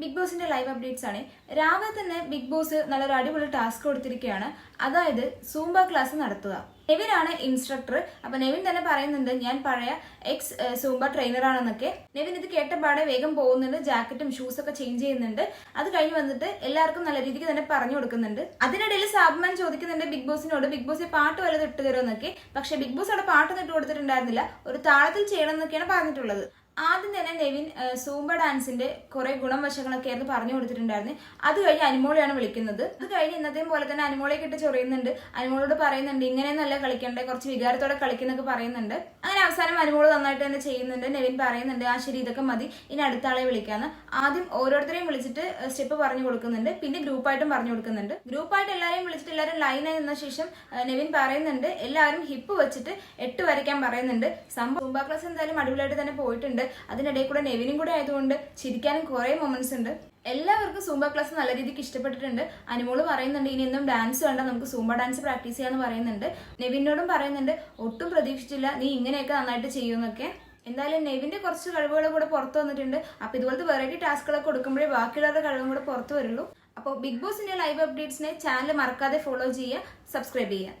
Big ബോസിന്റെ live updates ആണ്. രാവിലെ തന്നെ ബിഗ് ബോസ് നല്ലൊരു അടിപൊളി ടാസ്ക് കൊടുത്തിരിക്കുകയാണ്. അതായത് സൂംബ ക്ലാസ് നടത്തുക. നെവിനാണ് ഇൻസ്ട്രക്ടർ അപ്പൊ നെവിൻ തന്നെ പറയുന്നുണ്ട് ഞാൻ പഴയ എക്സ് സൂംബ ട്രെയിനർ ആണെന്നൊക്കെ. നെവിൻ ഇത് കേട്ടപാടെ വേഗം പോകുന്നുണ്ട് ജാക്കറ്റും ഷൂസ് ഒക്കെ ചേഞ്ച് ചെയ്യുന്നുണ്ട്. അത് കഴിഞ്ഞ് വന്നിട്ട് എല്ലാവർക്കും നല്ല രീതിക്ക് തന്നെ പറഞ്ഞു കൊടുക്കുന്നുണ്ട്. അതിനിടയിൽ സാബ്മാൻ ചോദിക്കുന്നുണ്ട് ബിഗ് ബോസിനോട് ബിഗ് ബോസ് പാട്ട് വല്ലതും ഇട്ട് തരുമെന്നൊക്കെ പക്ഷെ ബിഗ് ബോസ് അവിടെ പാട്ടൊന്നും ഇട്ട് കൊടുത്തിട്ടുണ്ടായിരുന്നില്ല. ഒരു താളത്തിൽ ചെയ്യണം എന്നൊക്കെയാണ് പറഞ്ഞിട്ടുള്ളത്. ആദ്യം തന്നെ നെവിൻ സൂംബ ഡാൻസിന്റെ കുറെ ഗുണവശങ്ങളൊക്കെ ആയിരുന്നു പറഞ്ഞു കൊടുത്തിട്ടുണ്ടായിരുന്നു. അത് കഴിഞ്ഞ് അനുമോളെയാണ് വിളിക്കുന്നത്. അത് കഴിഞ്ഞ് ഇന്നത്തെയും പോലെ തന്നെ അനുമോളെ കിട്ടി ചൊറിയുന്നുണ്ട്. അനിമോളോട് പറയുന്നുണ്ട് ഇങ്ങനെയൊന്നല്ല കളിക്കണ്ടേ കുറച്ച് വികാരത്തോടെ കളിക്കുന്നൊക്കെ പറയുന്നുണ്ട്. അങ്ങനെ അവസാനം അനിമോൾ നന്നായിട്ട് തന്നെ ചെയ്യുന്നുണ്ട്. നെവിൻ പറയുന്നുണ്ട് ആ ശരി ഇതൊക്കെ മതി. ഇനി അടുത്ത ആളെ വിളിക്കാന്ന്. ആദ്യം ഓരോരുത്തരെയും വിളിച്ചിട്ട് സ്റ്റെപ്പ് പറഞ്ഞു കൊടുക്കുന്നുണ്ട്. പിന്നെ ഗ്രൂപ്പായിട്ടും പറഞ്ഞു കൊടുക്കുന്നുണ്ട്. ഗ്രൂപ്പായിട്ട് എല്ലാവരെയും വിളിച്ചിട്ട് എല്ലാവരും ലൈനായി നിന്ന ശേഷം നെവിൻ പറയുന്നുണ്ട് എല്ലാവരും ഹിപ്പ് വെച്ചിട്ട് എട്ട് വരയ്ക്കാൻ പറയുന്നുണ്ട്. സംഭവം ക്ലാസ് എന്തായാലും അടിപൊളിയായിട്ട് തന്നെ പോയിട്ടുണ്ട്. അതിനിടയിൽ കൂടെ നെവിനും കൂടെ ആയതുകൊണ്ട് ചിരിക്കാനും കുറേ മൊമെന്റ്സ് ഉണ്ട്. എല്ലാവർക്കും സൂംബ ക്ലാസ് നല്ല രീതിക്ക് ഇഷ്ടപ്പെട്ടിട്ടുണ്ട്. അനുമോൾ പറയുന്നുണ്ട് ഇനി എന്നും ഡാൻസ് വേണ്ട നമുക്ക് സൂംബ ഡാൻസ് പ്രാക്ടീസ് ചെയ്യാന്ന് പറയുന്നുണ്ട്. നെവിനോടും പറയുന്നുണ്ട് ഒട്ടും പ്രതീക്ഷിച്ചില്ല നീ ഇങ്ങനെയൊക്കെ നന്നായിട്ട് ചെയ്യുമെന്നൊക്കെ. എന്തായാലും നെവിന്റെ കുറച്ച് കഴിവുകൾ കൂടെ പുറത്തു വന്നിട്ടുണ്ട്. അപ്പൊ ഇതുപോലത്തെ വെറൈറ്റി ടാസ്കുകളൊക്കെ കൊടുക്കുമ്പോഴേ ബാക്കിയുള്ളവരുടെ കഴിവും കൂടെ പുറത്തു വരുള്ളൂ. അപ്പോൾ ബിഗ് ബോസിന്റെ ലൈവ് അപ്ഡേറ്റ്സിനെ ചാനൽ മറക്കാതെ ഫോളോ ചെയ്യുക സബ്സ്ക്രൈബ് ചെയ്യുക.